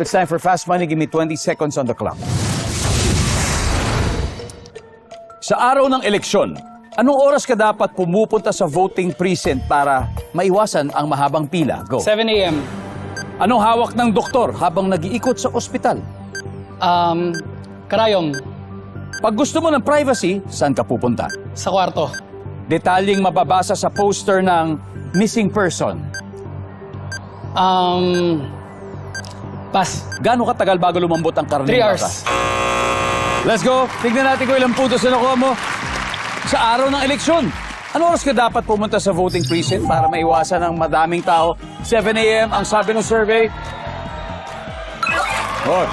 It's time for Fast Money. Give me 20 seconds on the clock. Sa araw ng eleksyon, anong oras ka dapat pumupunta sa voting precinct para maiwasan ang mahabang pila? Go. 7 a.m. Anong hawak ng doktor habang nag-iikot sa ospital? Um, karayom. Pag gusto mo ng privacy, saan ka pupunta? Sa kwarto. Detalyeng mababasa sa poster ng missing person. Um, pass. Gaano katagal bago lumambot ang karne? 3 hours. Let's go. Tignan natin kung ilang puntos na nakuha mo sa araw ng eleksyon. Ano oras ka dapat pumunta sa voting precinct para maiwasan ang madaming tao? 7 a.m. ang sabi ng survey. Hoy.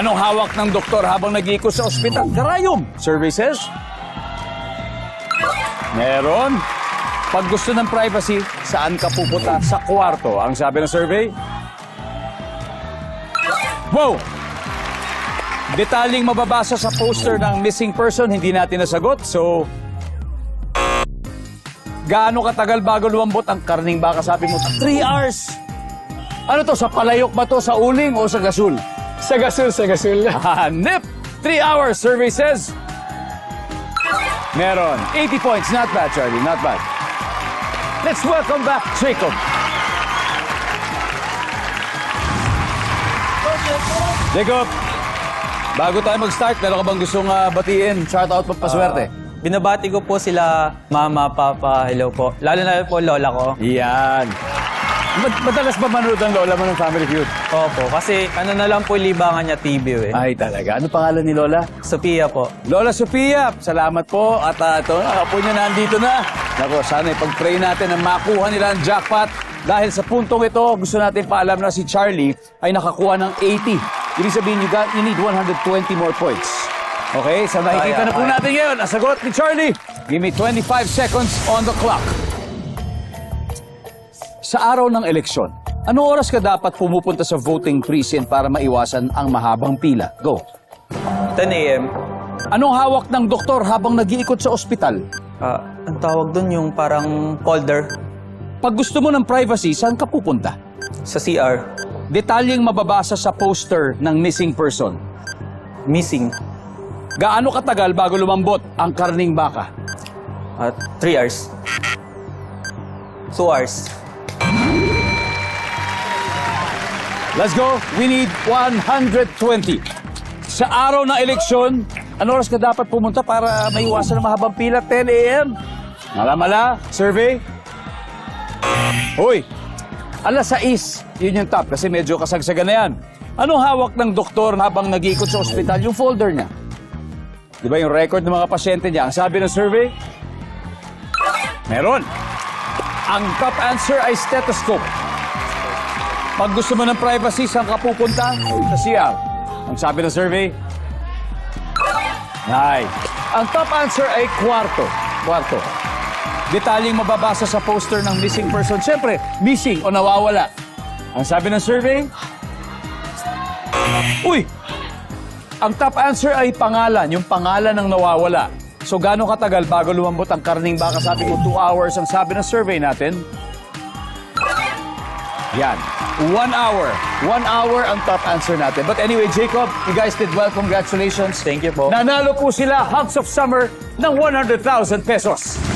Anong hawak ng doktor habang nag-iikot sa ospital? Karayom. Survey says. Meron. Pag gusto ng privacy, saan ka pupunta? Sa kwarto. Ang sabi ng survey. Wow! Detaling mababasa sa poster ng missing person, hindi natin nasagot. So, gaano katagal bago lumambot ang karning baka? Sabi mo, 3 hours. Ano to, sa palayok ba to, sa uling o sa gasul? Sa gasul, sa gasul. Hanip! 3 hours, survey says. Meron. 80 points. Not bad, Charlie. Not bad. Let's welcome back Jacob. Jacob, bago tayo mag-start, meron ka bang gustong ah, batiin? Shout out, papaswerte. Binabati ko po sila, mama, papa, hello po. Lalo na po lola ko. Yan. Mad- madalas ba manood ang lola mo ng Family Feud? Opo, kasi ano na lang po libangan niya TV eh. Ay, talaga. Ano pangalan ni Lola? Sophia po. Lola Sofia, salamat po. At uh, ito, ang apo niya nandito na. Nako, sana ipag-pray natin na makuha nila ang jackpot. Dahil sa puntong ito, gusto natin paalam na si Charlie ay nakakuha ng 80. Ibig sabihin, you, got, you need 120 more points. Okay, so makikita Kaya, na po natin ngayon ang sagot ni Charlie. Give me 25 seconds on the clock. Sa araw ng eleksyon, anong oras ka dapat pumupunta sa voting precinct para maiwasan ang mahabang pila? Go. 10 a.m. Anong hawak ng doktor habang nag-iikot sa ospital? Ah, ang tawag dun yung parang folder Pag gusto mo ng privacy, saan ka pupunta? sa CR. Detalyeng mababasa sa poster ng missing person. Missing. Gaano katagal bago lumambot ang karning baka? At 3 hours. 2 hours. Let's go. We need 120. Sa araw ng eleksyon, ano oras ka dapat pumunta para maiwasan ang mahabang pila? 10 a.m. Mala-mala, survey. Hoy, alas 6. Yun yung top kasi medyo kasagsagan na yan. Anong hawak ng doktor habang nag-iikot sa ospital? Yung folder niya. Di ba yung record ng mga pasyente niya? Ang sabi ng survey? Meron. Ang top answer ay stethoscope. Pag gusto mo ng privacy, saan ka pupunta? Sa CR. Ang sabi ng survey? Ay. Ang top answer ay kwarto. Kwarto. Detalyeng mababasa sa poster ng missing person. Siyempre, missing o nawawala. Ang sabi ng survey? Uy! Ang top answer ay pangalan. Yung pangalan ng nawawala. So, gaano katagal bago lumambot ang karning baka? Sabi ko, 2 hours. Ang sabi ng survey natin, yan. One hour. One hour ang top answer natin. But anyway, Jacob, you guys did well. Congratulations. Thank you po. Nanalo po sila, Hugs of Summer, ng 100,000 pesos.